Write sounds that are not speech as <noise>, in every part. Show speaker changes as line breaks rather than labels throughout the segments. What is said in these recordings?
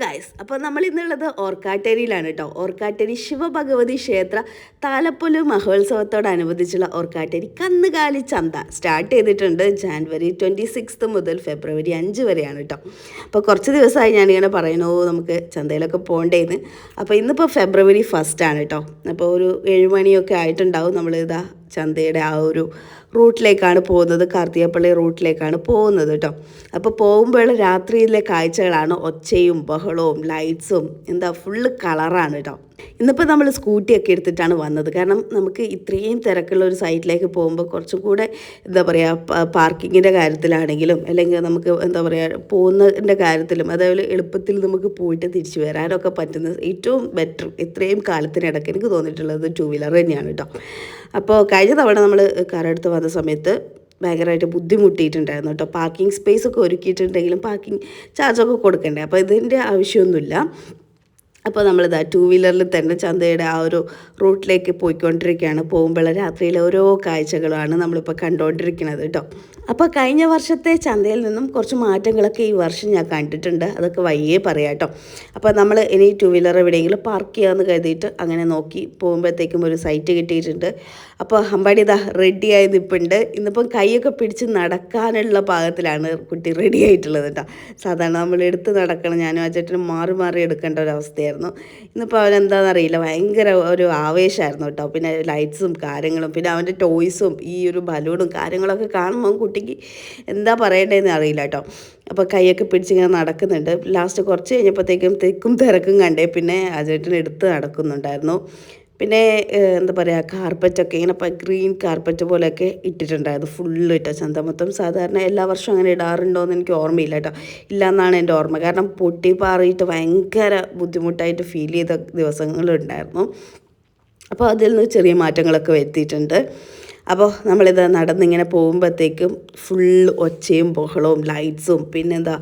Guys അപ്പോൾ നമ്മൾ ഇന്നുള്ളത് ഓർക്കാട്ടേരിയിലാണ് കേട്ടോ ഓർക്കാട്ടേരി ശിവഭഗവതി ക്ഷേത്ര താലപ്പൊലു മഹോത്സവത്തോടനുബന്ധിച്ചുള്ള ഓർക്കാട്ടേരി കന്നുകാലി ചന്ത സ്റ്റാർട്ട് ചെയ്തിട്ടുണ്ട് ജാനുവരി ട്വന്റി സിക്സ്ത് മുതൽ ഫെബ്രുവരി അഞ്ച് വരെയാണ് കേട്ടോ അപ്പോൾ കുറച്ച് ദിവസമായി ഞാനിങ്ങനെ പറയണോ നമുക്ക് ചന്തയിലൊക്കെ പോകണ്ടേന്ന് അപ്പോൾ ഇന്നിപ്പോൾ ഫെബ്രുവരി ഫസ്റ്റ് ആണ് കേട്ടോ അപ്പോൾ ഒരു ഏഴുമണിയൊക്കെ ആയിട്ടുണ്ടാവും നമ്മൾ ഇതാ ചന്തയുടെ ആ ഒരു റൂട്ടിലേക്കാണ് പോകുന്നത്. കാർത്തികപ്പള്ളി റൂട്ടിലേക്കാണ് പോകുന്നത് കേട്ടോ അപ്പോൾ പോകുമ്പോൾ രാത്രിയിലെ കാഴ്ചകളാണ് ഒച്ചയും ബഹളവും ലൈറ്റ്സും എന്താ ഫുള്ള് കളറാണ് കേട്ടോ ഇന്നിപ്പോൾ നമ്മൾ സ്കൂട്ടിയൊക്കെ എടുത്തിട്ടാണ് വന്നത്. കാരണം നമുക്ക് ഇത്രയും തിരക്കുള്ള ഒരു സൈറ്റിലേക്ക് പോകുമ്പോൾ കുറച്ചും കൂടെ എന്താ പറയുക പാർക്കിങ്ങിന്റെ കാര്യത്തിലാണെങ്കിലും അല്ലെങ്കിൽ നമുക്ക് എന്താ പറയുക പോകുന്നതിന്റെ കാര്യത്തിലും അതേപോലെ എളുപ്പത്തിൽ നമുക്ക് പോയിട്ട് തിരിച്ചു വരാനൊക്കെ പറ്റുന്ന ഏറ്റവും ബെറ്റർ ഇത്രയും കാലത്തിനിടയ്ക്ക് എനിക്ക് തോന്നിയിട്ടുള്ളത് ടു വീലർ തന്നെയാണ് കേട്ടോ അപ്പോൾ കഴിഞ്ഞ തവണ നമ്മൾ കാറെടുത്ത് വന്ന സമയത്ത് ഭയങ്കരമായിട്ട് ബുദ്ധിമുട്ടിയിട്ടുണ്ടായിരുന്നു കേട്ടോ പാർക്കിംഗ് സ്പേസ് ഒക്കെ ഒരുക്കിയിട്ടുണ്ടെങ്കിലും പാർക്കിംഗ് ചാർജൊക്കെ കൊടുക്കണ്ടേ? അപ്പോൾ ഇതിന്റെ ആവശ്യമൊന്നുമില്ല. അപ്പോൾ നമ്മളിതാ ടു വീലറിൽ തന്നെ ചന്തയുടെ ആ ഒരു റൂട്ടിലേക്ക് പോയിക്കൊണ്ടിരിക്കുകയാണ്. പോകുമ്പോൾ രാത്രിയിലെ ഓരോ കാഴ്ചകളാണ് നമ്മളിപ്പോൾ കണ്ടുകൊണ്ടിരിക്കുന്നത് കേട്ടോ. അപ്പോൾ കഴിഞ്ഞ വർഷത്തെ ചന്തയിൽ നിന്നും കുറച്ച് മാറ്റങ്ങളൊക്കെ ഈ വർഷം ഞാൻ കണ്ടിട്ടുണ്ട്. അതൊക്കെ വയ്യേ പറയാം കേട്ടോ അപ്പോൾ നമ്മൾ ഇനി ടു വീലർ എവിടെയെങ്കിലും പാർക്ക് ചെയ്യാമെന്ന് കരുതിയിട്ട് അങ്ങനെ നോക്കി പോകുമ്പോഴത്തേക്കും ഒരു സൈറ്റ് കിട്ടിയിട്ടുണ്ട്. അപ്പോൾ അമ്പാടി ഇതാ റെഡി ആയി നിൽപ്പുണ്ട് ഇന്നിപ്പം കൈയൊക്കെ പിടിച്ച് നടക്കാനുള്ള പാകത്തിലാണ് കുട്ടി റെഡി ആയിട്ടുള്ളത് കേട്ടോ സാധാരണ നമ്മൾ എടുത്ത് നടക്കണം. ഞാനും ആ ചേട്ടനും മാറി മാറി എടുക്കേണ്ട ഒരു അവസ്ഥയായിരുന്നു. ഇന്നിപ്പോൾ അവനെന്താണെന്നറിയില്ല ഭയങ്കര ഒരു ആവേശമായിരുന്നു കേട്ടോ പിന്നെ ലൈറ്റ്സും കാര്യങ്ങളും പിന്നെ അവന്റെ ടോയ്സും ഈ ഒരു ബലൂണും കാര്യങ്ങളൊക്കെ കാണുമ്പോൾ കുട്ടിക്ക് എന്താ പറയേണ്ടതെന്ന് അറിയില്ല കേട്ടോ. അപ്പോൾ കൈയൊക്കെ പിടിച്ചിങ്ങനെ നടക്കുന്നുണ്ട്. ലാസ്റ്റ് കുറച്ച് കഴിഞ്ഞപ്പോഴത്തേക്കും തെക്കും തിരക്കും കണ്ടേ. പിന്നെ ആ ചേട്ടൻ എടുത്ത് നടക്കുന്നുണ്ടായിരുന്നു. പിന്നെ എന്താ പറയുക കാർപ്പറ്റൊക്കെ ഇങ്ങനെ ഗ്രീൻ കാർപ്പറ്റ് പോലെയൊക്കെ ഇട്ടിട്ടുണ്ടായിരുന്നു. ഫുള്ള് ഇട്ട ചന്ത. മൊത്തം സാധാരണ എല്ലാ വർഷവും അങ്ങനെ ഇടാറുണ്ടോ എന്ന് എനിക്ക് ഓർമ്മയില്ല കേട്ടോ. ഇല്ല എന്നാണ് എന്റെ ഓർമ്മ. കാരണം പൊട്ടി പാറിയിട്ട് ഭയങ്കര ബുദ്ധിമുട്ടായിട്ട് ഫീൽ ചെയ്ത ദിവസങ്ങളുണ്ടായിരുന്നു. അപ്പോൾ അതിൽ നിന്ന് ചെറിയ മാറ്റങ്ങളൊക്കെ വരുത്തിയിട്ടുണ്ട്. അപ്പോൾ നമ്മളിത് നടന്നിങ്ങനെ പോകുമ്പോഴത്തേക്കും ഫുള്ള് ഒച്ചയും ബഹളവും ലൈറ്റ്സും പിന്നെന്താ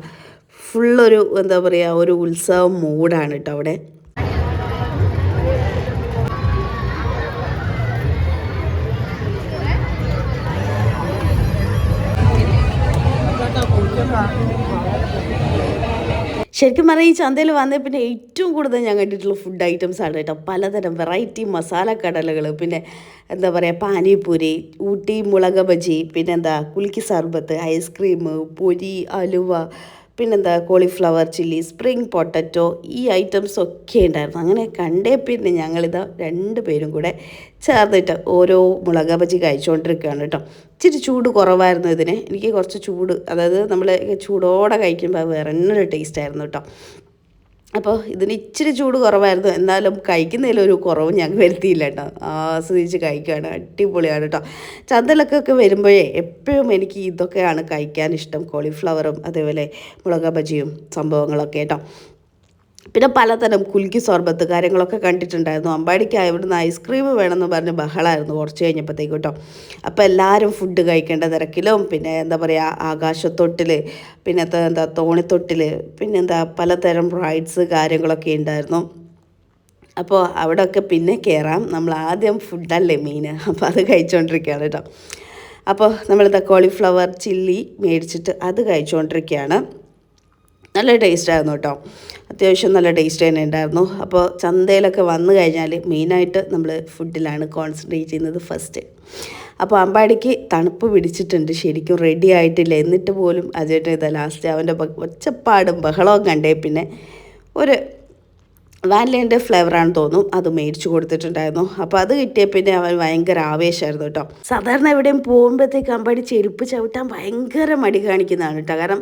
ഫുള്ളൊരു എന്താ പറയുക ഒരു ഉത്സവ മൂഡാണ് കേട്ടോ അവിടെ. ശരിക്കും പറഞ്ഞാൽ ഈ ചന്തയിൽ വന്നേ പിന്നെ ഏറ്റവും കൂടുതൽ ഞാൻ കണ്ടിട്ടുള്ള ഫുഡ് ഐറ്റംസ് ആണ് കേട്ടോ. പലതരം വെറൈറ്റി മസാല കടലകൾ പിന്നെ എന്താ പറയുക പാനിപൂരി ഊട്ടി മുളക് ബജി പിന്നെന്താ കുലുക്കി സർബത്ത് ഐസ്ക്രീം പൊരി അലുവ പിന്നെന്താ കോളിഫ്ലവർ ചില്ലി സ്പ്രിങ് പൊട്ടറ്റോ ഈ ഐറ്റംസ് ഒക്കെ ഉണ്ടായിരുന്നു. അങ്ങനെ കണ്ടേ പിന്നെ ഞങ്ങളിത് രണ്ട് പേരും കൂടെ ചേർന്നിട്ട് ഓരോ മുളക് ബജി കഴിച്ചുകൊണ്ടിരിക്കുകയാണ് കേട്ടോ. ഇച്ചിരി ചൂട് കുറവായിരുന്നു ഇതിന്. എനിക്ക് കുറച്ച് ചൂട് അതായത് നമ്മൾ ചൂടോടെ കഴിക്കുമ്പോൾ വേറെ തന്നെ ടേസ്റ്റ് ആയിരുന്നു കേട്ടോ. അപ്പോൾ ഇതിന് ഇച്ചിരി ചൂട് കുറവായിരുന്നു. എന്നാലും കഴിക്കുന്നതിലൊരു കുറവും ഞങ്ങൾ വരുത്തിയില്ല കേട്ടോ. ആസ്വദിച്ച് കഴിക്കുകയാണ്. അടിപൊളിയാണ് കേട്ടോ. ചന്തലൊക്കെ വരുമ്പോഴേ എപ്പോഴും എനിക്ക് ഇതൊക്കെയാണ് കഴിക്കാൻ ഇഷ്ടം. കോളിഫ്ലവറും അതേപോലെ മുളക് ബജിയും സംഭവങ്ങളൊക്കെ കേട്ടോ. പിന്നെ പലതരം കുലുക്കി സോർബത്ത് കാര്യങ്ങളൊക്കെ കണ്ടിട്ടുണ്ടായിരുന്നു. അമ്പാടിക്കായ ഇവിടുന്ന് ഐസ്ക്രീം വേണമെന്ന് പറഞ്ഞ് ബഹളമായിരുന്നു കുറച്ച് കഴിഞ്ഞപ്പോഴത്തേക്ക് കേട്ടോ. അപ്പോൾ എല്ലാവരും ഫുഡ് കഴിക്കേണ്ട തിരക്കിലും പിന്നെ എന്താ പറയുക ആകാശത്തൊട്ടിൽ പിന്നെ എന്താ എന്താ തോണിത്തൊട്ടിൽ പിന്നെ എന്താ പലതരം റൈഡ്സ് കാര്യങ്ങളൊക്കെ ഉണ്ടായിരുന്നു. അപ്പോൾ അവിടെയൊക്കെ പിന്നെ കയറാം നമ്മൾ ആദ്യം ഫുഡല്ലേ മെയിൻ അപ്പോൾ അത് കഴിച്ചുകൊണ്ടിരിക്കുകയാണ് കേട്ടോ. അപ്പോൾ നമ്മളിതാ കോളിഫ്ലവർ ചില്ലി മേടിച്ചിട്ട് അത് കഴിച്ചുകൊണ്ടിരിക്കുകയാണ് നല്ല ടേസ്റ്റ് ആയിരുന്നു കേട്ടോ. അത്യാവശ്യം നല്ല ടേസ്റ്റ് തന്നെ ഉണ്ടായിരുന്നു. അപ്പോൾ ചന്തയിലൊക്കെ വന്നു കഴിഞ്ഞാൽ മെയിനായിട്ട് നമ്മൾ ഫുഡിലാണ് കോൺസെൻട്രേറ്റ് ചെയ്യുന്നത് ഫസ്റ്റ് അപ്പോൾ അമ്പാടിക്ക് തണുപ്പ് പിടിച്ചിട്ടുണ്ട്. ശരിക്കും റെഡി ആയിട്ടില്ല. എന്നിട്ട് പോലും അജേട്ടൻ ഇതാ ലാസ്റ്റ് അവന്റെ ഒച്ചപ്പാടും ബഹളവും കണ്ടേ പിന്നെ ഒരു വാനിലേന്റെ ഫ്ലേവറാണ് തോന്നും. അത് മേടിച്ചു കൊടുത്തിട്ടുണ്ടായിരുന്നു. അപ്പോൾ അത് കിട്ടിയ പിന്നെ അവൻ ഭയങ്കര ആവേശമായിരുന്നു കേട്ടോ. സാധാരണ എവിടെയും പോകുമ്പോഴത്തേക്ക് അമ്പാടി ചെരുപ്പ് ചവിട്ടാൻ ഭയങ്കര മടി കാണിക്കുന്നതാണ് കേട്ടോ. കാരണം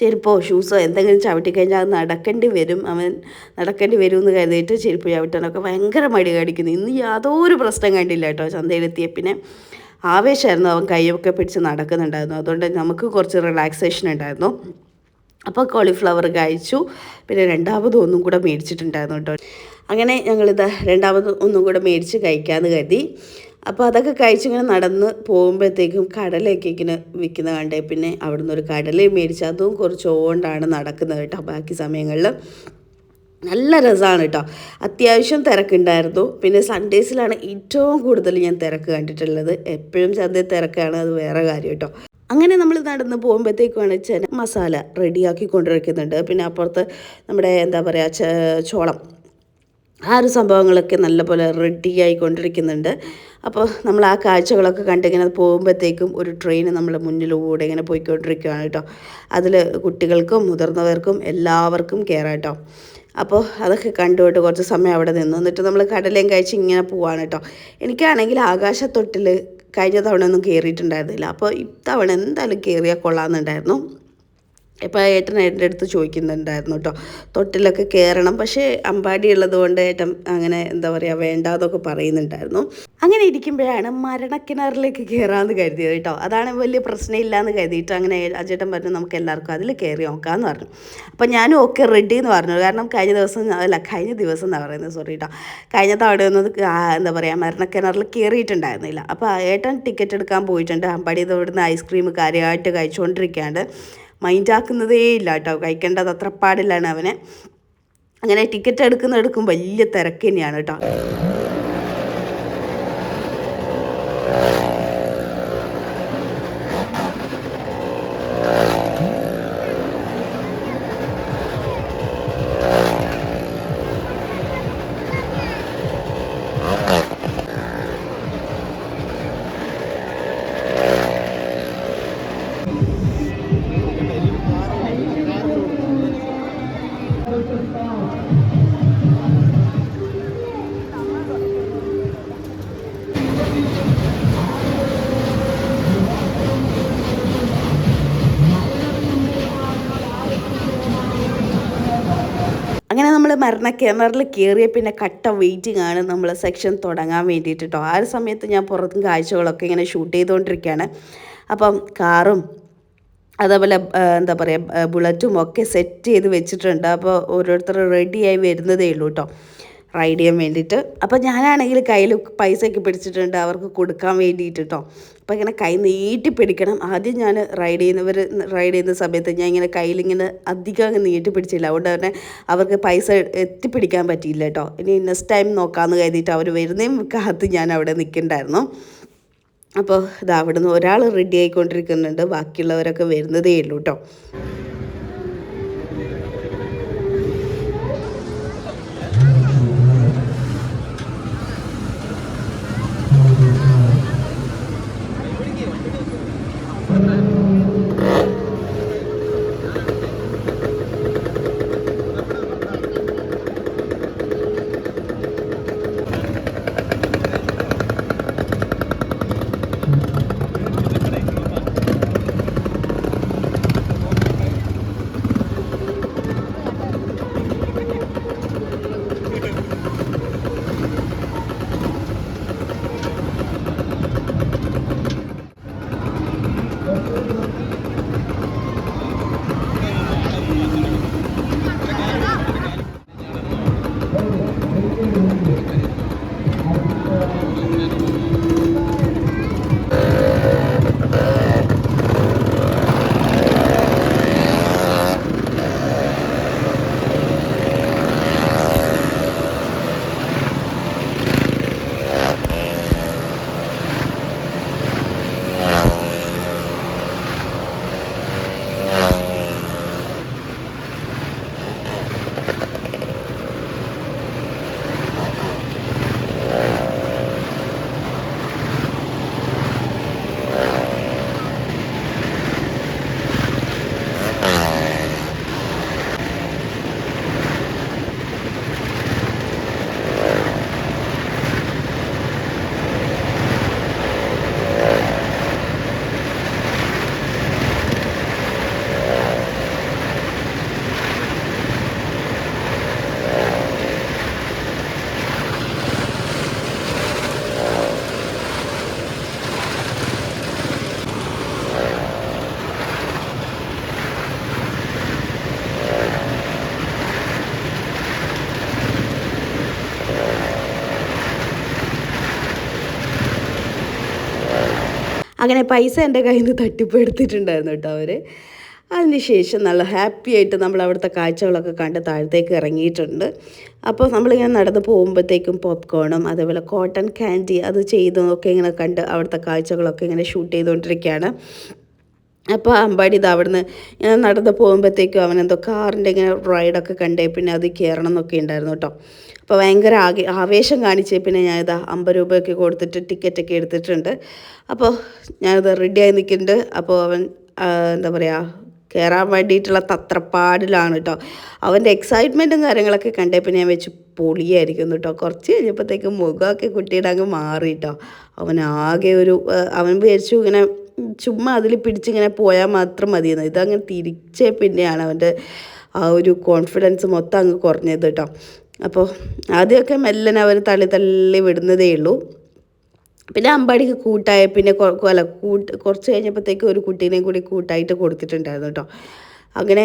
ചെരുപ്പോ ഷൂസോ എന്തെങ്കിലും ചവിട്ടിക്കഴിഞ്ഞാൽ അത് നടക്കേണ്ടി വരും. അവൻ നടക്കേണ്ടി വരും എന്ന് കരുതിയിട്ട് ചെരുപ്പ് ചവിട്ടാനൊക്കെ ഭയങ്കര മടി കാണിക്കുന്നു. ഇന്ന് യാതൊരു പ്രശ്നം കണ്ടില്ല കേട്ടോ ചന്തയിലെത്തിയ പിന്നെ ആവേശമായിരുന്നു അവൻ കൈയൊക്കെ പിടിച്ച് നടക്കുന്നുണ്ടായിരുന്നു. അതുകൊണ്ട് നമുക്ക് കുറച്ച് റിലാക്സേഷൻ ഉണ്ടായിരുന്നു. അപ്പോൾ കോളിഫ്ലവർ കഴിച്ചു പിന്നെ രണ്ടാമത് ഒന്നും കൂടെ മേടിച്ചിട്ടുണ്ടായിരുന്നു കേട്ടോ. അങ്ങനെ ഞങ്ങളിത് രണ്ടാമത് ഒന്നും കൂടെ മേടിച്ച് കഴിക്കാമെന്ന് കരുതി. അപ്പോൾ അതൊക്കെ കഴിച്ചിങ്ങനെ നടന്ന് പോകുമ്പോഴത്തേക്കും കടലയൊക്കെ ഇങ്ങനെ വിൽക്കുന്ന കണ്ടേ. പിന്നെ അവിടുന്ന് ഒരു കടലയും മേടിച്ച് അതും കുറച്ച് ഓണ്ടാണ് നടക്കുന്നത് കേട്ടോ ബാക്കി സമയങ്ങളിൽ. നല്ല രസമാണ് കേട്ടോ. അത്യാവശ്യം തിരക്കുണ്ടായിരുന്നു. പിന്നെ സൺഡേസിലാണ് ഏറ്റവും കൂടുതൽ ഞാൻ തിരക്ക് കണ്ടിട്ടുള്ളത്. എപ്പോഴും ചന്തയിൽ തിരക്കാണ്. അത് വേറെ കാര്യം കേട്ടോ. അങ്ങനെ നമ്മൾ നടന്ന് പോകുമ്പോഴത്തേക്കുമാണ് ചെന മസാല റെഡിയാക്കി കൊണ്ടിരിക്കുന്നുണ്ട് പിന്നെ അപ്പുറത്ത് നമ്മുടെ എന്താ പറയുക ചോളം. ആ ഒരു സംഭവങ്ങളൊക്കെ നല്ലപോലെ റെഡിയായി ആയിക്കൊണ്ടിരിക്കുന്നുണ്ട്. അപ്പോൾ നമ്മൾ ആ കാഴ്ചകളൊക്കെ കണ്ടിങ്ങനെ പോകുമ്പോഴത്തേക്കും ഒരു ട്രെയിൻ നമ്മൾ മുന്നിലൂടെ ഇങ്ങനെ പോയിക്കൊണ്ടിരിക്കുകയാണ് കേട്ടോ. അതിൽ കുട്ടികൾക്കും മുതിർന്നവർക്കും എല്ലാവർക്കും കയറാം കേട്ടോ. അപ്പോൾ അതൊക്കെ കണ്ടുകൊണ്ട് കുറച്ച് സമയം അവിടെ നിന്നു. എന്നിട്ട് നമ്മൾ കടലയും കഴിച്ച് ഇങ്ങനെ പോവാണ് കേട്ടോ. എനിക്കാണെങ്കിൽ ആകാശത്തൊട്ടിൽ കഴിഞ്ഞ തവണ ഒന്നും കയറിയിട്ടുണ്ടായിരുന്നില്ല അപ്പോൾ ഇത്തവണ എന്തായാലും കയറിയാൽ കൊള്ളാമെന്നുണ്ടായിരുന്നു. ഇപ്പോൾ ഏട്ടൻ എന്റെ അടുത്ത് ചോദിക്കുന്നുണ്ടായിരുന്നു കേട്ടോ തൊട്ടിലൊക്കെ കയറണം പക്ഷേ അമ്പാടി ഉള്ളത് കൊണ്ട് ഏട്ടൻ അങ്ങനെ എന്താ പറയുക വേണ്ടാതൊക്കെ പറയുന്നുണ്ടായിരുന്നു. അങ്ങനെ ഇരിക്കുമ്പോഴാണ് മരണക്കിണറിലേക്ക് കയറാമെന്ന് കരുതിയത് കേട്ടോ അതാണ് വലിയ പ്രശ്നമില്ല എന്ന് കരുതിയിട്ട് അങ്ങനെ അജേട്ടൻ പറഞ്ഞു നമുക്ക് എല്ലാവർക്കും അതിൽ കയറി നോക്കാമെന്ന് പറഞ്ഞു. അപ്പോൾ ഞാനും ഒക്കെ റെഡി എന്ന് പറഞ്ഞു. കാരണം കഴിഞ്ഞ ദിവസം അല്ല കഴിഞ്ഞ ദിവസം എന്നാണ് പറയുന്നത്? സോറി കേട്ടോ കഴിഞ്ഞ തവണ ഒന്നും എന്താ പറയുക മരണക്കിണറിൽ കയറിയിട്ടുണ്ടായിരുന്നില്ല അപ്പോൾ ഏട്ടൻ ടിക്കറ്റ് എടുക്കാൻ പോയിട്ടുണ്ട്. അമ്പാടി ഇവിടുന്ന് ഐസ്ക്രീം കാര്യമായിട്ട് കഴിച്ചുകൊണ്ടിരിക്കാണ്ട് മൈൻഡാക്കുന്നതേ ഇല്ല കേട്ടോ. കഴിക്കേണ്ടത് അത്ര പാടില്ലാണ് അവനെ. അങ്ങനെ ടിക്കറ്റ് എടുക്കുന്ന എടുക്കും വലിയ തിരക്ക് തന്നെയാണ് കേട്ടോ. അങ്ങനെ കിണറിൽ കയറിയ പിന്നെ കട്ട വെയിറ്റിംഗ് ആണ് നമ്മൾ സെക്ഷൻ തുടങ്ങാൻ വേണ്ടിയിട്ട് കേട്ടോ ആ ഒരു സമയത്ത് ഞാൻ പുറത്തും കാഴ്ചകളൊക്കെ ഇങ്ങനെ ഷൂട്ട് ചെയ്തുകൊണ്ടിരിക്കുകയാണ് അപ്പം കാറും അതേപോലെ എന്താ പറയുക ബുള്ളറ്റും ഒക്കെ സെറ്റ് ചെയ്ത് വെച്ചിട്ടുണ്ട്. അപ്പോൾ ഓരോരുത്തർ റെഡിയായി വരുന്നതേ ഉള്ളൂ കേട്ടോ റൈഡ് ചെയ്യാൻ വേണ്ടിയിട്ട്. അപ്പോൾ ഞാനാണെങ്കിൽ കയ്യിൽ പൈസയൊക്കെ പിടിച്ചിട്ടുണ്ട് അവർക്ക് കൊടുക്കാൻ വേണ്ടിയിട്ട് കേട്ടോ അപ്പോൾ ഇങ്ങനെ കൈ നീട്ടി പിടിക്കണം. ആദ്യം ഞാൻ റൈഡ് ചെയ്യുന്നവർ റൈഡ് ചെയ്യുന്ന സമയത്ത് ഞാൻ ഇങ്ങനെ കയ്യിലിങ്ങനെ അധികം അങ്ങ് നീട്ടി പിടിച്ചില്ല. അതുകൊണ്ട് തന്നെ അവർക്ക് പൈസ എത്തിപ്പിടിക്കാൻ പറ്റിയില്ല കേട്ടോ ഇനി നെക്സ്റ്റ് ടൈം നോക്കാമെന്ന് കരുതിയിട്ട് അവർ വരുന്നേയും കാത്ത് ഞാൻ അവിടെ നിൽക്കണ്ടായിരുന്നു അപ്പോൾ ഇതാ അവിടുന്ന് ഒരാൾ റെഡി ആയിക്കൊണ്ടിരിക്കുന്നുണ്ട്. ബാക്കിയുള്ളവരൊക്കെ വരുന്നതേ ഉള്ളൂ കേട്ടോ അങ്ങനെ പൈസ എന്റെ കയ്യിൽ നിന്ന് തട്ടിപ്പ് എടുത്തിട്ടുണ്ടായിരുന്നു കേട്ടോ അവർ അതിനുശേഷം നല്ല ഹാപ്പി ആയിട്ട് നമ്മൾ അവിടുത്തെ കാഴ്ചകളൊക്കെ കണ്ട് താഴത്തേക്ക് ഇറങ്ങിയിട്ടുണ്ട്. അപ്പോൾ നമ്മളിങ്ങനെ നടന്ന് പോകുമ്പോഴത്തേക്കും പോപ്കോണും അതേപോലെ കോട്ടൺ ക്യാൻഡി അത് ചെയ്തൊക്കെ ഇങ്ങനെ കണ്ട് അവിടുത്തെ കാഴ്ചകളൊക്കെ ഇങ്ങനെ ഷൂട്ട് ചെയ്തുകൊണ്ടിരിക്കുകയാണ്. അപ്പോൾ അമ്പാടി ഇത് അവിടുന്ന് ഇങ്ങനെ നടന്ന് പോകുമ്പോഴത്തേക്കും അവനെന്തോ കാറിന്റെ ഇങ്ങനെ റൈഡൊക്കെ കണ്ടേ പിന്നെ അത് കയറണം എന്നൊക്കെ ഉണ്ടായിരുന്നു കേട്ടോ. അപ്പോൾ ഭയങ്കര ആകെ ആവേശം കാണിച്ചേ പിന്നെ ഞാനിതാ അമ്പത് രൂപയൊക്കെ കൊടുത്തിട്ട് ടിക്കറ്റൊക്കെ എടുത്തിട്ടുണ്ട്. അപ്പോൾ ഞാനിത് റെഡിയായി നിൽക്കുന്നുണ്ട്. അപ്പോൾ അവൻ എന്താ പറയുക കയറാൻ വേണ്ടിയിട്ടുള്ള തത്രപ്പാടിലാണ് കേട്ടോ അവന്റെ എക്സൈറ്റ്മെന്റും കാര്യങ്ങളൊക്കെ കണ്ടേ പിന്നെ ഞാൻ വെച്ച് പൊളിയായിരിക്കും കേട്ടോ കുറച്ച് കഴിഞ്ഞപ്പോഴത്തേക്ക് മുഖമൊക്കെ കുട്ടിയുടെ അങ്ങ് മാറി കേട്ടോ അവൻ ആകെ ഒരു അവൻ വിചാരിച്ചു ഇങ്ങനെ ചുമ്മാ അതിൽ പിടിച്ചിങ്ങനെ പോയാൽ മാത്രം മതിയെന്ന്. ഇതങ്ങനെ തിരിച്ചേ പിന്നെയാണ് അവന്റെ ആ ഒരു കോൺഫിഡൻസ് മൊത്തം അങ്ങ് കുറഞ്ഞത് കേട്ടോ അപ്പോൾ ആദ്യമൊക്കെ മെല്ലനെ അവർ തള്ളി തള്ളി വിടുന്നതേ ഉള്ളൂ. പിന്നെ അമ്പാടിക്ക് കൂട്ടായ പിന്നെ അല്ല കൂട്ട് കുറച്ച് കഴിഞ്ഞപ്പോഴത്തേക്ക് ഒരു കുട്ടീനെയും കൂടി കൂട്ടായിട്ട് കൊടുത്തിട്ടുണ്ടായിരുന്നു കേട്ടോ. അങ്ങനെ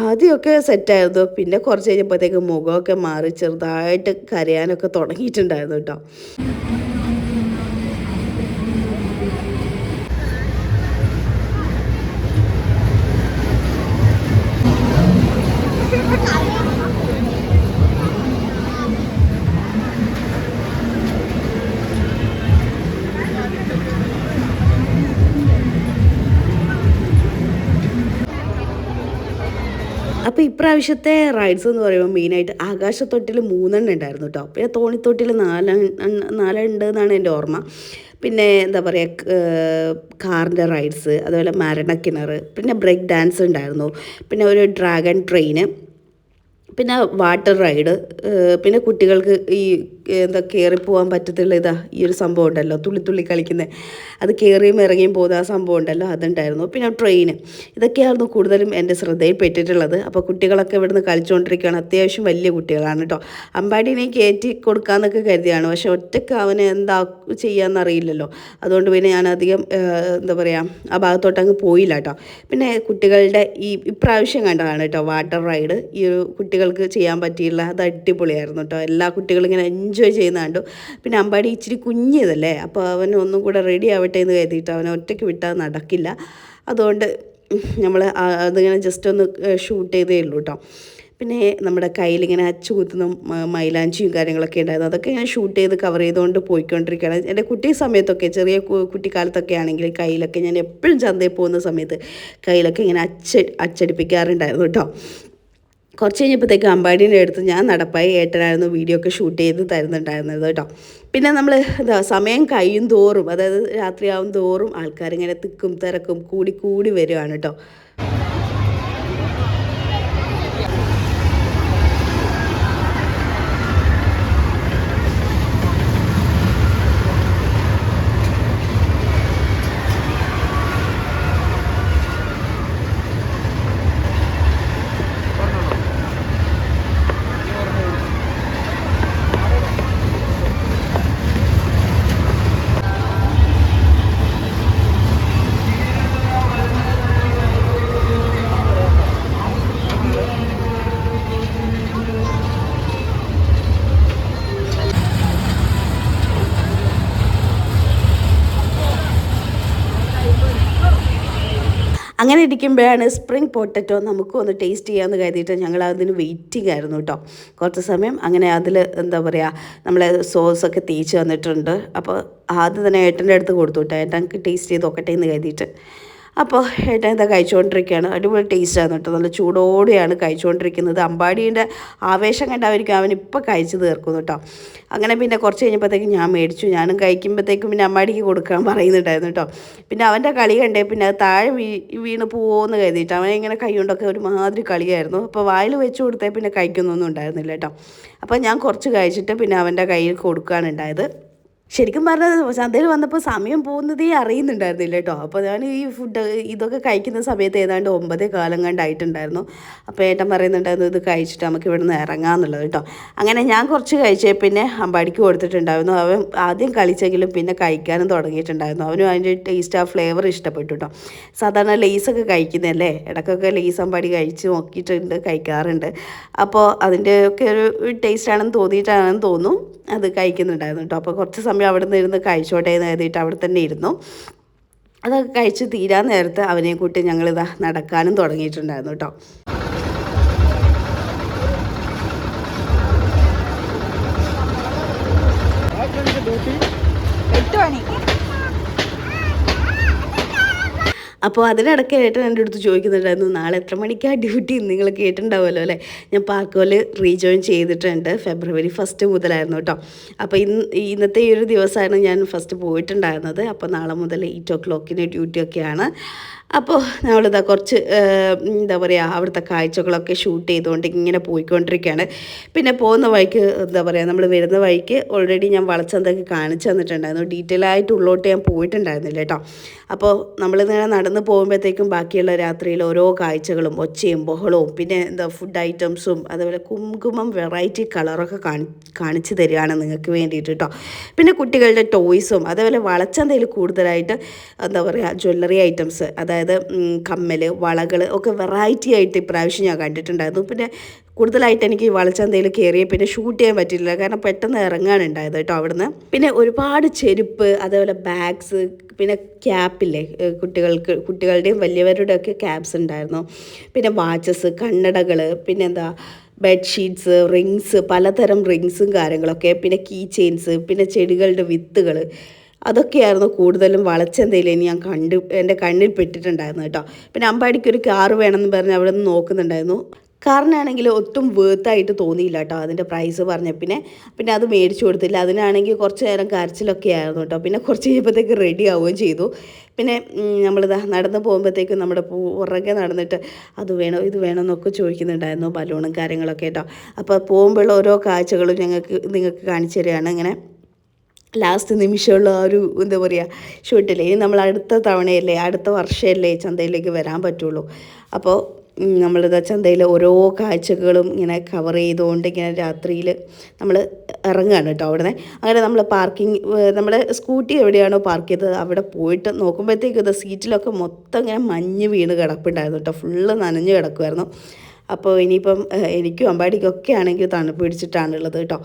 ആദ്യമൊക്കെ സെറ്റായിരുന്നു പിന്നെ കുറച്ച് കഴിഞ്ഞപ്പോഴത്തേക്ക് മുഖമൊക്കെ മാറി ചെറുതായിട്ട് കരയാനൊക്കെ തുടങ്ങിയിട്ടുണ്ടായിരുന്നു കേട്ടോ. <laughs> അപ്പോൾ ഇപ്രാവശ്യത്തെ റൈഡ്സ് എന്ന് പറയുമ്പോൾ മെയിനായിട്ട് ആകാശത്തൊട്ടിൽ മൂന്നെണ്ണം ഉണ്ടായിരുന്നു കേട്ടോ പിന്നെ തോണിത്തൊട്ടിൽ നാല് നാലുണ്ട് എന്നാണ് എന്റെ ഓർമ്മ. പിന്നെ എന്താ പറയുക കാറിന്റെ റൈഡ്സ് അതുപോലെ മരണ കിണർ പിന്നെ ബ്രേക്ക് ഡാൻസ് ഉണ്ടായിരുന്നു പിന്നെ ഒരു ഡ്രാഗൺ ട്രെയിന് പിന്നെ വാട്ടർ റൈഡ് പിന്നെ കുട്ടികൾക്ക് ഈ എന്താ കയറി പോകാൻ പറ്റത്തുള്ള ഇതാ ഈ ഒരു സംഭവം ഉണ്ടല്ലോ തുള്ളി തുള്ളി കളിക്കുന്നത് അത് കയറിയും ഇറങ്ങിയും പോകുന്ന ആ സംഭവം ഉണ്ടല്ലോ അതുണ്ടായിരുന്നു. പിന്നെ ട്രെയിന് ഇതൊക്കെയായിരുന്നു കൂടുതലും എന്റെ ശ്രദ്ധയിൽപ്പെട്ടിട്ടുള്ളത്. അപ്പോൾ കുട്ടികളൊക്കെ ഇവിടുന്ന് കളിച്ചുകൊണ്ടിരിക്കുകയാണ്. അത്യാവശ്യം വലിയ കുട്ടികളാണ് കേട്ടോ അമ്പാടിനെ കയറ്റി കൊടുക്കാമെന്നൊക്കെ കരുതിയാണ്. പക്ഷെ ഒറ്റയ്ക്ക് അവന് എന്താ ചെയ്യാമെന്നറിയില്ലല്ലോ അതുകൊണ്ട് പിന്നെ ഞാൻ അധികം എന്താ പറയുക ആ ഭാഗത്തോട്ട് അങ്ങ് പോയില്ല കേട്ടോ പിന്നെ കുട്ടികളുടെ ഈ ഇപ്രാവശ്യം കണ്ടതാണ് കേട്ടോ വാട്ടർ റൈഡ്. ഈ കുട്ടികൾക്ക് ചെയ്യാൻ പറ്റിയില്ല അത് അടിപൊളിയായിരുന്നു കേട്ടോ എല്ലാ കുട്ടികളും ഇങ്ങനെ എൻജോയ് ചെയ്യുന്ന കണ്ടു പിന്നെ അമ്പാടി ഇച്ചിരി കുഞ്ഞിയതല്ലേ അപ്പോൾ അവൻ ഒന്നും കൂടെ റെഡി ആവട്ടെ എന്ന് കരുതിയിട്ട് അവനെ ഒറ്റയ്ക്ക് വിട്ടാൽ നടക്കില്ല. അതുകൊണ്ട് നമ്മൾ അതിങ്ങനെ ജസ്റ്റ് ഒന്ന് ഷൂട്ട് ചെയ്തേ ഉള്ളൂ കേട്ടോ പിന്നെ നമ്മുടെ കയ്യിലിങ്ങനെ അച്ചു കുത്തുന്ന മൈലാഞ്ചിയും കാര്യങ്ങളൊക്കെ ഉണ്ടായിരുന്നു. അതൊക്കെ ഞാൻ ഷൂട്ട് ചെയ്ത് കവർ ചെയ്തുകൊണ്ട് പോയിക്കൊണ്ടിരിക്കുകയാണ്. എന്റെ കുട്ടി സമയത്തൊക്കെ ചെറിയ കുട്ടിക്കാലത്തൊക്കെ ആണെങ്കിൽ കയ്യിലൊക്കെ ഞാൻ എപ്പോഴും ചന്തയിൽ പോകുന്ന സമയത്ത് കയ്യിലൊക്കെ ഇങ്ങനെ അച്ച അച്ചടിപ്പിക്കാറുണ്ടായിരുന്നു കേട്ടോ കുറച്ച് കഴിഞ്ഞപ്പോഴത്തേക്ക് അമ്പാടീന്റെ അടുത്ത് ഞാൻ നടപ്പായി ഏട്ടനായിരുന്നു വീഡിയോ ഒക്കെ ഷൂട്ട് ചെയ്ത് തരുന്നുണ്ടായിരുന്നത് കേട്ടോ. പിന്നെ നമ്മൾ എന്താ സമയം കഴിയും തോറും അതായത് രാത്രിയാവും തോറും ആൾക്കാരിങ്ങനെ തിക്കും തിരക്കും കൂടി കൂടി വരുവാണ് കേട്ടോ. അങ്ങനെ ഇരിക്കുമ്പോഴാണ് സ്പ്രിംഗ് പൊട്ടറ്റോ നമുക്കും ഒന്ന് ടേസ്റ്റ് ചെയ്യാമെന്ന് കരുതിയിട്ട് ഞങ്ങൾ അതിന് വെയിറ്റിംഗ് ആയിരുന്നു കേട്ടോ. കുറച്ച് സമയം അങ്ങനെ അതിൽ എന്താ പറയുക നമ്മളെ സോസൊക്കെ തേച്ച് വന്നിട്ടുണ്ട്. അപ്പോൾ ആദ്യം തന്നെ ഏട്ടന്റെ അടുത്ത് കൊടുത്തു കേട്ടോ. ഏട്ടൻ ടേസ്റ്റ് ചെയ്ത് നോക്കട്ടെ എന്ന് കരുതിയിട്ട്. അപ്പോൾ ഏട്ടൻ ഇതാ കഴിച്ചുകൊണ്ടിരിക്കുകയാണ്. അടിപൊളി ടേസ്റ്റാണ് കേട്ടോ. നല്ല ചൂടോടെയാണ് കഴിച്ചുകൊണ്ടിരിക്കുന്നത്. അമ്പാടീന്റെ ആവേശം കണ്ടായിരിക്കും അവൻ ഇപ്പോൾ കഴിച്ചു തീർക്കുന്നു കേട്ടോ. അങ്ങനെ പിന്നെ കുറച്ച് കഴിഞ്ഞപ്പോഴത്തേക്കും ഞാൻ മേടിച്ചു. ഞാനും കഴിക്കുമ്പോഴത്തേക്കും പിന്നെ അമ്മാടിക്ക് കൊടുക്കാൻ പറയുന്നുണ്ടായിരുന്നു കേട്ടോ. പിന്നെ അവന്റെ കളി കണ്ടേ പിന്നെ അത് താഴെ വീ വീണ് പോകുമെന്ന് കരുതിയിട്ട് അവനെ ഇങ്ങനെ കൈ കൊണ്ടൊക്കെ ഒരുമാതിരി കളിയായിരുന്നു. അപ്പോൾ വായിൽ വെച്ച് കൊടുത്തേ പിന്നെ കഴിക്കുന്നൊന്നും ഉണ്ടായിരുന്നില്ല കേട്ടോ. അപ്പോൾ ഞാൻ കുറച്ച് കഴിച്ചിട്ട് പിന്നെ അവന്റെ കയ്യിൽ കൊടുക്കുകയാണുണ്ടായത് ശരിക്കും പറഞ്ഞാൽ ചന്തയിൽ വന്നപ്പോൾ സമയം പോകുന്നതേ അറിയുന്നുണ്ടായിരുന്നില്ല കേട്ടോ. അപ്പോൾ ഞാൻ ഈ ഫുഡ് ഇതൊക്കെ കഴിക്കുന്ന സമയത്ത് ഏതാണ്ട് ഒമ്പതേ കാലം കണ്ടായിട്ടുണ്ടായിരുന്നു അപ്പോൾ ഏട്ടൻ പറയുന്നുണ്ടായിരുന്നു ഇത് കഴിച്ചിട്ട് നമുക്ക് ഇവിടെ നിന്ന് ഇറങ്ങാമെന്നുള്ളത് കേട്ടോ. അങ്ങനെ ഞാൻ കുറച്ച് കഴിച്ചേ പിന്നെ അമ്പാടിക്ക് കൊടുത്തിട്ടുണ്ടായിരുന്നു. അവൻ ആദ്യം കളിച്ചെങ്കിലും പിന്നെ കഴിക്കാനും തുടങ്ങിയിട്ടുണ്ടായിരുന്നു. അവനും അതിന്റെ ടേസ്റ്റ് ആ ഫ്ലേവർ ഇഷ്ടപ്പെട്ടു കേട്ടോ. സാധാരണ ലേസൊക്കെ കഴിക്കുന്നതല്ലേ? ഇടയ്ക്കൊക്കെ ലേസ് അമ്പാടി കഴിച്ച് നോക്കിയിട്ടുണ്ട് കഴിക്കാറുണ്ട്. അപ്പോൾ അതിന്റെ ഒക്കെ ഒരു ടേസ്റ്റ് ആണെന്ന് തോന്നിയിട്ടാണെന്ന് തോന്നുന്നു അത് കഴിക്കുന്നുണ്ടായിരുന്നു കേട്ടോ. അപ്പോൾ കുറച്ച് സമയം അവിടെ നിന്ന് ഇരുന്ന് കഴിച്ചോട്ടെ എന്ന് കരുതിയിട്ട് അവിടെ തന്നെ ഇരുന്നു. അതൊക്കെ കഴിച്ച് തീരാൻ നേരത്ത് അവനെ കൂട്ടി ഞങ്ങളിതാ നടക്കാനും തുടങ്ങിയിട്ടുണ്ടായിരുന്നു കേട്ടോ
എട്ട് മണി
അപ്പോൾ അതിനിടയ്ക്ക് ഏട്ടൻ എന്റെ അടുത്ത് ചോദിക്കുന്നുണ്ടായിരുന്നു നാളെ എത്ര മണിക്കാണ് ഡ്യൂട്ടി? നിങ്ങൾ കേട്ടിട്ടുണ്ടാവുമല്ലോ അല്ലേ? ഞാൻ പാർക്കോൽ റീജോയിൻ ചെയ്തിട്ടുണ്ട് ഫെബ്രുവരി ഫസ്റ്റ് മുതലായിരുന്നു കേട്ടോ. അപ്പോൾ ഇന്ന് ഇന്നത്തെ ഈ ഒരു ദിവസമാണ് ഞാൻ ഫസ്റ്റ് പോയിട്ടുണ്ടായിരുന്നത്. അപ്പോൾ നാളെ മുതൽ എയ്റ്റ് ഒ ക്ലോക്കിന് ഡ്യൂട്ടിയൊക്കെയാണ്. അപ്പോൾ നമ്മളിതാ കുറച്ച് എന്താ പറയുക അവിടുത്തെ കാഴ്ചകളൊക്കെ ഷൂട്ട് ചെയ്തുകൊണ്ട് ഇങ്ങനെ പോയിക്കൊണ്ടിരിക്കുകയാണ് പിന്നെ പോകുന്ന വഴിക്ക് എന്താ പറയുക നമ്മൾ വരുന്ന വഴിക്ക് ഓൾറെഡി ഞാൻ വളച്ചന്തൊക്കെ കാണിച്ചു തന്നിട്ടുണ്ടായിരുന്നു. ഡീറ്റെയിൽ ആയിട്ട് ഉള്ളോട്ട് ഞാൻ പോയിട്ടുണ്ടായിരുന്നില്ല കേട്ടോ. അപ്പോൾ നമ്മളിങ്ങനെ നടന്ന് പോകുമ്പോഴത്തേക്കും ബാക്കിയുള്ള രാത്രിയിൽ ഓരോ കാഴ്ചകളും ഒച്ചയും ബഹളവും പിന്നെ എന്താ ഫുഡ് ഐറ്റംസും അതുപോലെ കുങ്കുമം വെറൈറ്റി കളറൊക്കെ കാണി കാണിച്ചു തരികയാണ് നിങ്ങൾക്ക് വേണ്ടിയിട്ട് കേട്ടോ. പിന്നെ കുട്ടികളുടെ ടോയ്സും അതുപോലെ വളച്ചന്തയിൽ കൂടുതലായിട്ട് എന്താ പറയുക ജ്വല്ലറി ഐറ്റംസ് അതായത് ഉം, കമ്മൽ വളകൾ ഒക്കെ വെറൈറ്റി ആയിട്ട് ഇപ്രാവശ്യം ഞാൻ കണ്ടിട്ടുണ്ടായിരുന്നു. പിന്നെ കൂടുതലായിട്ട് എനിക്ക് വളച്ചന്തയിൽ കയറിയ പിന്നെ ഷൂട്ട് ചെയ്യാൻ പറ്റിയില്ല. കാരണം പെട്ടെന്ന് ഇറങ്ങാനുണ്ടായത് കേട്ടോ അവിടുന്ന്. പിന്നെ ഒരുപാട് ചെരുപ്പ് അതേപോലെ ബാഗ്സ് പിന്നെ ക്യാപ്പില്ലേ കുട്ടികൾക്ക് കുട്ടികളുടെയും വലിയവരുടെയൊക്കെ ക്യാപ്സ് ഉണ്ടായിരുന്നു. പിന്നെ വാച്ചസ് കണ്ണടകൾ പിന്നെ എന്താ ബെഡ്ഷീറ്റ്സ് റിങ്സ് പലതരം റിങ്സും കാര്യങ്ങളൊക്കെ പിന്നെ കീ ചെയിൻസ് പിന്നെ ചെടികളുടെ വിത്തുകൾ അതൊക്കെയായിരുന്നു കൂടുതലും വളച്ചെന്തയിൽ ഞാൻ കണ്ടു എന്റെ കണ്ണിൽ പെട്ടിട്ടുണ്ടായിരുന്നു കേട്ടോ. പിന്നെ അമ്പാടിക്ക് ഒരു കാറ് വേണമെന്ന് പറഞ്ഞ് അവിടെ നിന്ന് നോക്കുന്നുണ്ടായിരുന്നു. കാറിനാണെങ്കിൽ ഒട്ടും വേർത്തായിട്ട് തോന്നിയില്ല കേട്ടോ അതിന്റെ പ്രൈസ് പറഞ്ഞ പിന്നെ പിന്നെ അത് മേടിച്ചു കൊടുത്തില്ല. അതിനാണെങ്കിൽ കുറച്ച് നേരം കരച്ചിലൊക്കെ ആയിരുന്നു കേട്ടോ. പിന്നെ കുറച്ച് കഴിയുമ്പോഴത്തേക്ക് റെഡി ആവുകയും ചെയ്തു. പിന്നെ നമ്മൾ നടന്ന് പോകുമ്പോഴത്തേക്കും നമ്മുടെ പുറകെ നടന്നിട്ട് അത് വേണോ ഇത് വേണോ എന്നൊക്കെ ചോദിക്കുന്നുണ്ടായിരുന്നു ബലൂണും കാര്യങ്ങളൊക്കെ കേട്ടോ. അപ്പോൾ പോകുമ്പോഴുള്ള ഓരോ കാഴ്ചകളും ഞങ്ങൾക്ക് നിങ്ങൾക്ക് കാണിച്ചു തരികയാണ്. ഇങ്ങനെ ലാസ്റ്റ് നിമിഷമുള്ള ആ ഒരു എന്താ പറയുക ഷൂട്ടില്ലേ ഇനി നമ്മൾ അടുത്ത തവണയല്ലേ അടുത്ത വർഷമല്ലേ ചന്തയിലേക്ക് വരാൻ പറ്റുള്ളൂ. അപ്പോൾ നമ്മളിത് ചന്തയിൽ ഓരോ കാഴ്ചകളും ഇങ്ങനെ കവർ ചെയ്തുകൊണ്ട് ഇങ്ങനെ രാത്രിയിൽ നമ്മൾ ഇറങ്ങുകയാണ് കേട്ടോ അവിടെ അങ്ങനെ നമ്മൾ പാർക്കിംഗ് നമ്മുടെ സ്കൂട്ടി എവിടെയാണോ പാർക്ക് ചെയ്തത് അവിടെ പോയിട്ട് നോക്കുമ്പോഴത്തേക്കും ഇത് സീറ്റിലൊക്കെ മൊത്തം ഇങ്ങനെ മഞ്ഞ് വീണ് കിടപ്പുണ്ടായിരുന്നു കേട്ടോ. ഫുള്ള് നനഞ്ഞ് കിടക്കുമായിരുന്നു അപ്പോൾ ഇനിയിപ്പം എനിക്കും അമ്പാടിക്കൊക്കെ ആണെങ്കിൽ തണുപ്പ് പിടിച്ചിട്ടാണുള്ളത് കേട്ടോ.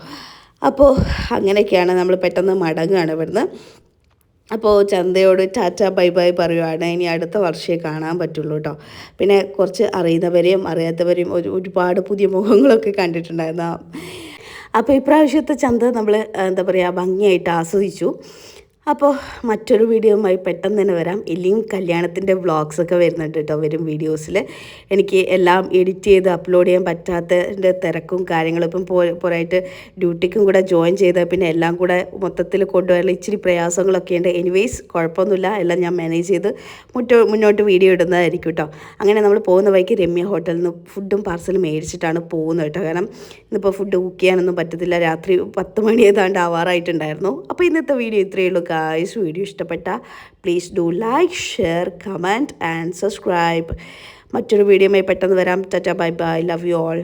അപ്പോൾ അങ്ങനെയൊക്കെയാണ് നമ്മൾ പെട്ടെന്ന് മടങ്ങുകയാണ് ഇവിടുന്ന്. അപ്പോൾ ചന്തയോട് ടാറ്റ ബൈ ബൈ പറയുവാണ് ഇനി അടുത്ത വർഷമേ കാണാൻ പറ്റുള്ളൂ കേട്ടോ പിന്നെ കുറച്ച് അറിയുന്നവരെയും അറിയാത്തവരെയും ഒരു ഒരുപാട് പുതിയ മുഖങ്ങളൊക്കെ കണ്ടിട്ടുണ്ടായിരുന്നു അപ്പോൾ ഇപ്രാവശ്യത്തെ ചന്ത നമ്മൾ എന്താ പറയുക ഭംഗിയായിട്ട് ആസ്വദിച്ചു. അപ്പോൾ മറ്റൊരു വീഡിയോയുമായി പെട്ടെന്ന് തന്നെ വരാം. ഇനിയും കല്യാണത്തിന്റെ വ്ളോഗ്സൊക്കെ വരുന്നുണ്ട് കേട്ടോ വരും വീഡിയോസിൽ. എനിക്ക് എല്ലാം എഡിറ്റ് ചെയ്ത് അപ്ലോഡ് ചെയ്യാൻ പറ്റാത്തതിന്റെ തിരക്കും കാര്യങ്ങളും ഇപ്പം പോരായിട്ട് ഡ്യൂട്ടിക്കും കൂടെ ജോയിൻ ചെയ്ത് പിന്നെ എല്ലാം കൂടെ മൊത്തത്തിൽ കൊണ്ടുവരാൻ ഇച്ചിരി പ്രയാസങ്ങളൊക്കെ ഉണ്ട്. എനിവേയ്സ് കുഴപ്പമൊന്നുമില്ല. എല്ലാം ഞാൻ മാനേജ് ചെയ്ത് മുറ്റോ മുന്നോട്ട് വീഡിയോ ഇടുന്നതായിരിക്കും കേട്ടോ. അങ്ങനെ നമ്മൾ പോകുന്ന വഴിക്ക് രമ്യ ഹോട്ടലിൽ നിന്ന് ഫുഡും പാർസലും മേടിച്ചിട്ടാണ് പോകുന്നത് കേട്ടോ. കാരണം ഇന്നിപ്പോൾ ഫുഡ് കുക്ക് ചെയ്യാനൊന്നും പറ്റത്തില്ല. രാത്രി പത്ത് മണി ഏതാണ്ട് ആവാറായിട്ടുണ്ടായിരുന്നു അപ്പോൾ ഇന്നത്തെ വീഡിയോ ഇത്രയേ ഉള്ളൂ ഗായ്സ് വീഡിയോ ഇഷ്ടപ്പെട്ട please do like share comment and subscribe മറ്റൊരു വീഡിയോയുമായി പെട്ടെന്ന് വരാം. Tata bye bye love you all